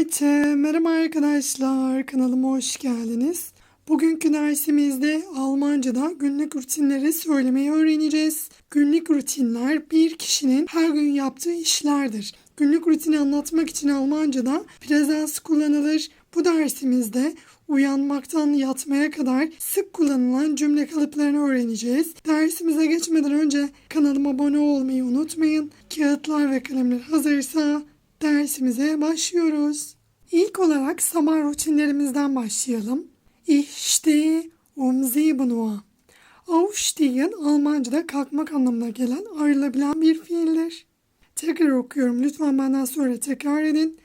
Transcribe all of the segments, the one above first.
Leute, merhaba arkadaşlar. Kanalıma hoş geldiniz. Bugünkü dersimizde Almanca'da günlük rutinleri söylemeyi öğreneceğiz. Günlük rutinler bir kişinin her gün yaptığı işlerdir. Günlük rutini anlatmak için Almanca'da presens kullanılır. Bu dersimizde uyanmaktan yatmaya kadar sık kullanılan cümle kalıplarını öğreneceğiz. Dersimize geçmeden önce kanalıma abone olmayı unutmayın. Kağıtlar ve kalemler hazırsa dersimize başlıyoruz. İlk olarak sabah rutinlerimizden başlayalım. Um 7 Uhr. Aufstehen Almanca'da kalkmak anlamına gelen ayrılabilen bir fiildir. Tekrar okuyorum. Lütfen benden sonra tekrar edin.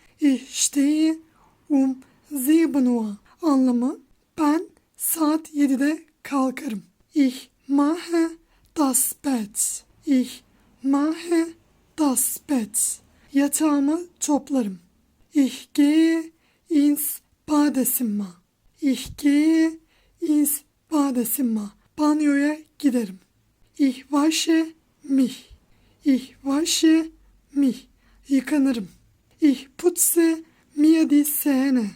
Um 7 Uhr. Anlamı ben saat 7'de kalkarım. Ich mache das Bett. Ich mache das Bett. Yatağımı toplarım. Ich gehe ins Badezimmer. Ich gehe ins Badezimmer. Banyoya giderim. Ich wasche mich. Ich wasche mich. Yıkanırım. Ich putze mir die Zähne.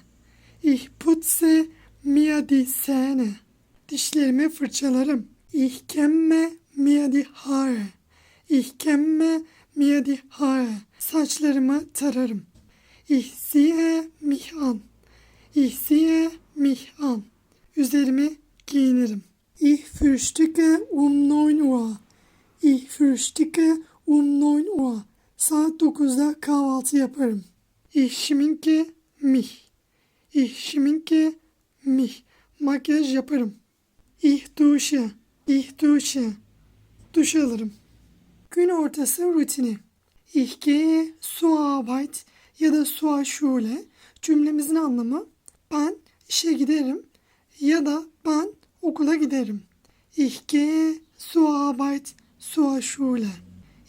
Ich putze mir die Zähne. Dişlerimi fırçalarım. Ich kämme mir die Haare. Ich kämme die Haare. Saçlarımı tararım. Ich ziehe mich an. Ich ziehe mich an. Üzerimi giyinirim. Ich frühstücke um 9 Uhr. Ich frühstücke um 9 Uhr. Saat 9'da kahvaltı yaparım. Ich schminke mich. Ich schminke mich. Makyaj yaparım. Ich dusche. Ich dusche. Duş alırım. Gün ortası rutini. Ich gehe zur Arbeit ya da zur Schule cümlemizin anlamı ben işe giderim ya da ben okula giderim. Ich gehe zur Arbeit, zur Schule.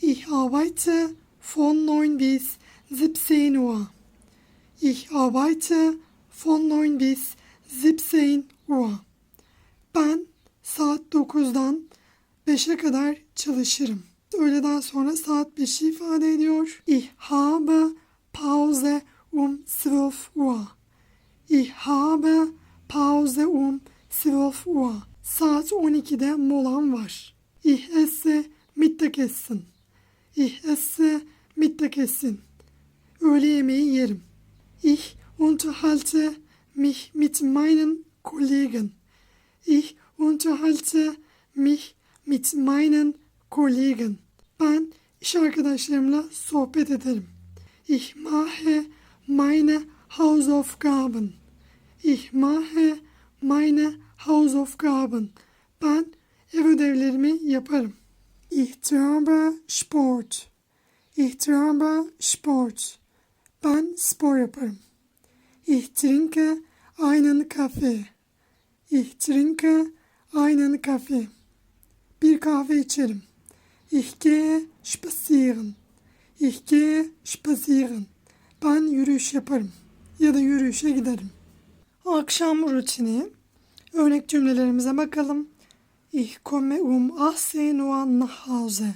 Ich arbeite von 9 bis 17 Uhr. Ich arbeite von 9 bis 17 Uhr. Ben saat 9'dan 5'e kadar çalışırım. Öğleden sonra saat 5'i ifade ediyor. Ich habe Pause um 12 Uhr. Ich habe Pause um 12 Uhr. Saat 12'de molam var. Ich esse Mittagessen. Ich esse Mittagessen. Öğle yemeği yerim. Ich unterhalte mich mit meinen Kollegen. Ich unterhalte mich mit meinen Kollegen. Ben iş arkadaşlarımla sohbet ederim. Ich mache meine Hausaufgaben. Ich mache meine Hausaufgaben. Ben ev ödevlerimi yaparım. Ich treibe Sport. Ich treibe Sport. Ben spor yaparım. Ich trinke einen Kaffee. Ich trinke einen Kaffee. Bir kahve içerim. Ich gehe spazieren. Ich gehe spazieren. Ben yürüyüş yaparım. Ya da yürüyüşe giderim. Akşam rutini. Örnek cümlelerimize bakalım. Ich komme um 18 Uhr nach Hause.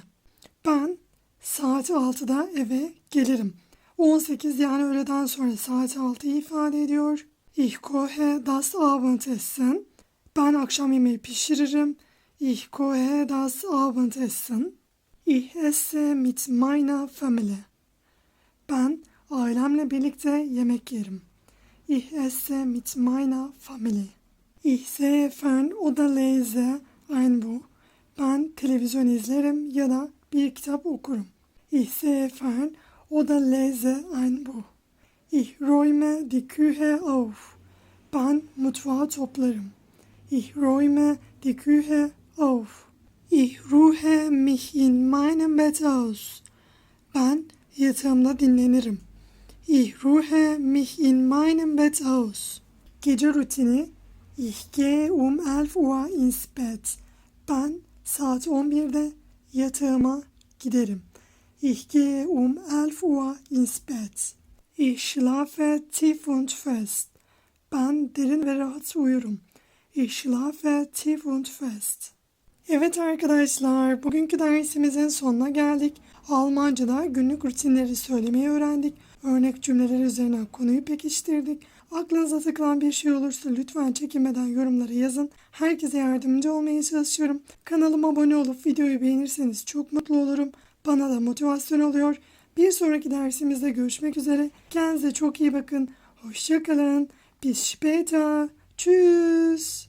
Ben saat 6'da eve gelirim. 18 yani öğleden sonra saat 6'yı ifade ediyor. Ich koche das Abendessen. Ben akşam yemeği pişiririm. Ich koche das Abendessen. Ich esse mit meiner Familie. Ben ailemle birlikte yemek yerim. Ich esse mit meiner Familie. Ich sehe fern oder lese ein Buch. Ben televizyon izlerim ya da bir kitap okurum. Ich sehe fern oder lese ein Buch. Ich räume die Küche auf. Ben mutfağı toplarım. Ich räume die Küche auf. Ich ruhe mich in meinem Bett aus. Ben yatağımda dinlenirim. Ich ruhe mich in meinem Bett aus. Gece rutini. Ich gehe um 11 Uhr ins Bett. Ben saat 11'de yatağıma giderim. Ich gehe um 11 Uhr ins Bett. Ich schlafe tief und fest. Ben derin ve rahat uyurum. Ich schlafe tief und fest. Evet arkadaşlar, bugünkü dersimizin sonuna geldik. Almanca'da günlük rutinleri söylemeyi öğrendik. örnek cümleler üzerinden konuyu pekiştirdik. Aklınıza takılan bir şey olursa lütfen çekinmeden yorumlara yazın. Herkese yardımcı olmaya çalışıyorum. Kanalıma abone olup videoyu beğenirseniz çok mutlu olurum. Bana da motivasyon oluyor. Bir sonraki dersimizde görüşmek üzere. Kendinize çok iyi bakın. Hoşçakalın. Bis später. Tschüss.